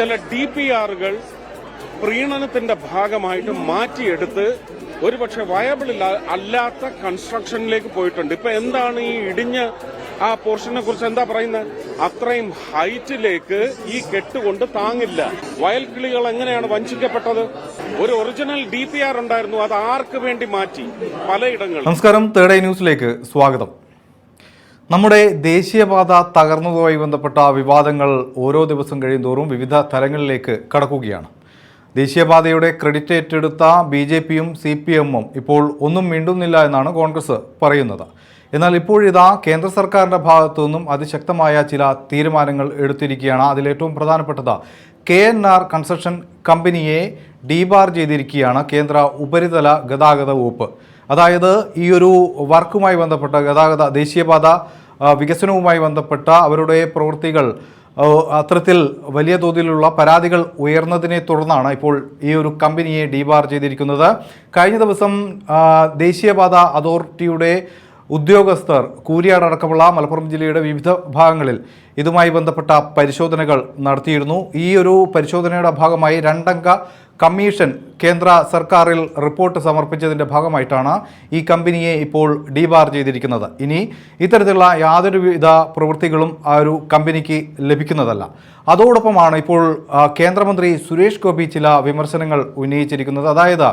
ചില D P ആറുകൾ പ്രീണനത്തിന്റെ ഭാഗമായിട്ട് മാറ്റിയെടുത്ത് ഒരുപക്ഷെ വയബിൾ അല്ലാത്ത കൺസ്ട്രക്ഷനിലേക്ക് പോയിട്ടുണ്ട്. ഇപ്പൊ എന്താണ് ഈ ഇടിഞ്ഞ ആ പോർഷനെ കുറിച്ച് എന്താ പറയുന്നത്? അത്രയും ഹൈറ്റിലേക്ക് ഈ കെട്ടുകൊണ്ട് താങ്ങില്ല. വയൽ കിളികൾ എങ്ങനെയാണ് വഞ്ചിക്കപ്പെട്ടത്? ഒരു ഒറിജിനൽ ഡി പി ആർ ഉണ്ടായിരുന്നു. അത് ആർക്ക് വേണ്ടി മാറ്റി? പലയിടങ്ങളിൽ. നമസ്കാരം. തേർഡ് ന്യൂസിലേക്ക് സ്വാഗതം. നമ്മുടെ ദേശീയപാത തകർന്നതുമായി ബന്ധപ്പെട്ട വിവാദങ്ങൾ ഓരോ ദിവസം കഴിയുന്തോറും വിവിധ തലങ്ങളിലേക്ക് കടക്കുകയാണ്. ദേശീയപാതയുടെ ക്രെഡിറ്റ് ഏറ്റെടുത്ത ബി ജെ പിയും സി പി എമ്മും ഇപ്പോൾ ഒന്നും മിണ്ടുന്നില്ല എന്നാണ് കോൺഗ്രസ് പറയുന്നത്. എന്നാൽ ഇപ്പോഴിതാ കേന്ദ്ര സർക്കാരിന്റെ ഭാഗത്തു നിന്നും അതിശക്തമായ ചില തീരുമാനങ്ങൾ എടുത്തിരിക്കുകയാണ്. അതിലേറ്റവും പ്രധാനപ്പെട്ടത് കെ എൻ ആർ കൺസ്ട്രക്ഷൻ കമ്പനിയെ ഡീബാർ ചെയ്തിരിക്കുകയാണ് കേന്ദ്ര ഉപരിതല ഗതാഗത വകുപ്പ്. അതായത് ഈ ഒരു വർക്കുമായി ബന്ധപ്പെട്ട ഗതാഗത ദേശീയപാത വികസനവുമായി ബന്ധപ്പെട്ട അവരുടെ പ്രവൃത്തികൾ അത്തരത്തിൽ വലിയ തോതിലുള്ള പരാതികൾ ഉയർന്നതിനെ തുടർന്നാണ് ഇപ്പോൾ ഈ ഒരു കമ്പനിയെ ഡീബാർ ചെയ്തിരിക്കുന്നത്. കഴിഞ്ഞ ദിവസം ദേശീയപാത അതോറിറ്റിയുടെ ഉദ്യോഗസ്ഥർ കൂരിയാടക്കമുള്ള മലപ്പുറം ജില്ലയുടെ വിവിധ ഭാഗങ്ങളിൽ ഇതുമായി ബന്ധപ്പെട്ട പരിശോധനകൾ നടത്തിയിരുന്നു. ഈ ഒരു പരിശോധനയുടെ ഭാഗമായി രണ്ടംഗ കമ്മീഷൻ കേന്ദ്ര സർക്കാരിൽ റിപ്പോർട്ട് സമർപ്പിച്ചതിന്റെ ഭാഗമായിട്ടാണ് ഈ കമ്പനിയെ ഇപ്പോൾ ഡീബാർ ചെയ്തിരിക്കുന്നത്. ഇനി ഇത്തരത്തിലുള്ള യാതൊരുവിധ പ്രവൃത്തികളും ആ ഒരു കമ്പനിക്ക് ലഭിക്കുന്നതല്ല. അതോടൊപ്പമാണ് ഇപ്പോൾ കേന്ദ്രമന്ത്രി സുരേഷ് ഗോപി ചില വിമർശനങ്ങൾ ഉന്നയിച്ചിരിക്കുന്നത്. അതായത്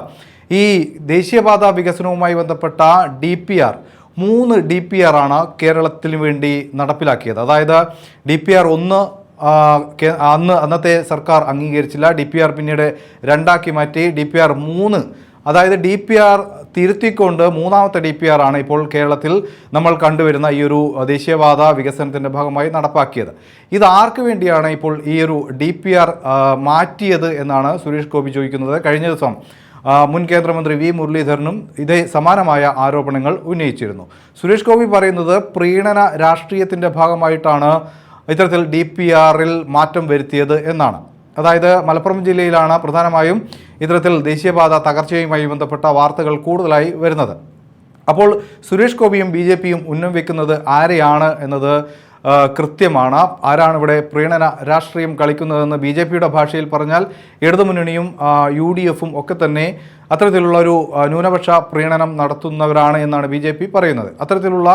ഈ ദേശീയപാത വികസനവുമായി ബന്ധപ്പെട്ട ഡി പി ആർ മൂന്ന് ഡി പി ആർ ആണ് കേരളത്തിന് വേണ്ടി നടപ്പിലാക്കിയത്. അതായത് ഡി പി ആർ ഒന്ന് അന്ന് അന്നത്തെ സർക്കാർ അംഗീകരിച്ചില്ല. ഡി പി ആർ പിന്നീട് രണ്ടാക്കി മാറ്റി. ഡി പി ആർ മൂന്ന്. അതായത് ഡി പി ആർ തിരുത്തിക്കൊണ്ട് മൂന്നാമത്തെ ഡി പി ആർ ആണ് ഇപ്പോൾ കേരളത്തിൽ നമ്മൾ കണ്ടുവരുന്ന ഈ ഒരു ദേശീയവാദ വികസനത്തിന്റെ ഭാഗമായി നടപ്പാക്കിയത്. ഇത് ആർക്ക് വേണ്ടിയാണ് ഇപ്പോൾ ഈ ഒരു ഡി പി ആർ മാറ്റിയത് എന്നാണ് സുരേഷ് ഗോപി ചോദിക്കുന്നത്. കഴിഞ്ഞ ദിവസം മുൻ കേന്ദ്രമന്ത്രി വി മുരളീധരനും ഇതേ സമാനമായ ആരോപണങ്ങൾ ഉന്നയിച്ചിരുന്നു. സുരേഷ് ഗോപി പറയുന്നത് പ്രീണന രാഷ്ട്രീയത്തിന്റെ ഭാഗമായിട്ടാണ് ഇത്തരത്തിൽ ഡി പി ആറിൽ മാറ്റം വരുത്തിയത് എന്നാണ്. അതായത് മലപ്പുറം ജില്ലയിലാണ് പ്രധാനമായും ഇത്തരത്തിൽ ദേശീയപാത തകർച്ചയുമായി ബന്ധപ്പെട്ട വാർത്തകൾ കൂടുതലായി വരുന്നത്. അപ്പോൾ സുരേഷ് ഗോപിയും ബി ജെ പിയും ഉന്നം വെക്കുന്നത് ആരെയാണ് എന്നത് കൃത്യമാണ്. ആരാണ് ഇവിടെ പ്രീണന രാഷ്ട്രീയം കളിക്കുന്നതെന്ന് ബി ജെ പിയുടെ ഭാഷയിൽ പറഞ്ഞാൽ ഇടതുമുന്നണിയും യു ഡി എഫും ഒക്കെ തന്നെ അത്തരത്തിലുള്ള ഒരു ന്യൂനപക്ഷ പ്രീണനം നടത്തുന്നവരാണ് എന്നാണ് ബി ജെ പി പറയുന്നത്. അത്തരത്തിലുള്ള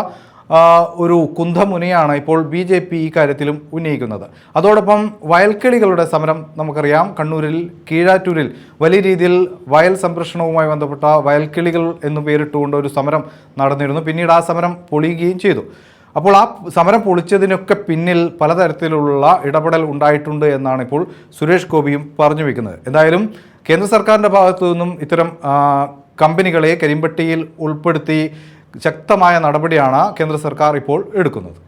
ഒരു കുന്തമുനയാണ് ഇപ്പോൾ ബി ജെ പി ഈ കാര്യത്തിലും ഉന്നയിക്കുന്നത്. അതോടൊപ്പം വയൽക്കിളികളുടെ സമരം നമുക്കറിയാം. കണ്ണൂരിൽ കീഴാറ്റൂരിൽ വലിയ രീതിയിൽ വയൽ സംരക്ഷണവുമായി ബന്ധപ്പെട്ട വയൽക്കിളികൾ എന്ന് പേരിട്ടുകൊണ്ട് ഒരു സമരം നടന്നിരുന്നു. പിന്നീട് ആ സമരം പൊളിയുകയും ചെയ്തു. അപ്പോൾ ആ സമരം പൊളിച്ചതിനൊക്കെ പിന്നിൽ പലതരത്തിലുള്ള ഇടപെടൽ ഉണ്ടായിട്ടുണ്ട് എന്നാണ് ഇപ്പോൾ സുരേഷ് ഗോപിയും പറഞ്ഞു വെക്കുന്നത്. എന്തായാലും കേന്ദ്ര സർക്കാരിന്റെ ഭാഗത്തു നിന്നും ഇത്തരം കമ്പനികളെ കരിമ്പട്ടിയിൽ ഉൾപ്പെടുത്തി ശക്തമായ നടപടിയാണ് കേന്ദ്ര സർക്കാർ ഇപ്പോൾ എടുക്കുന്നത്.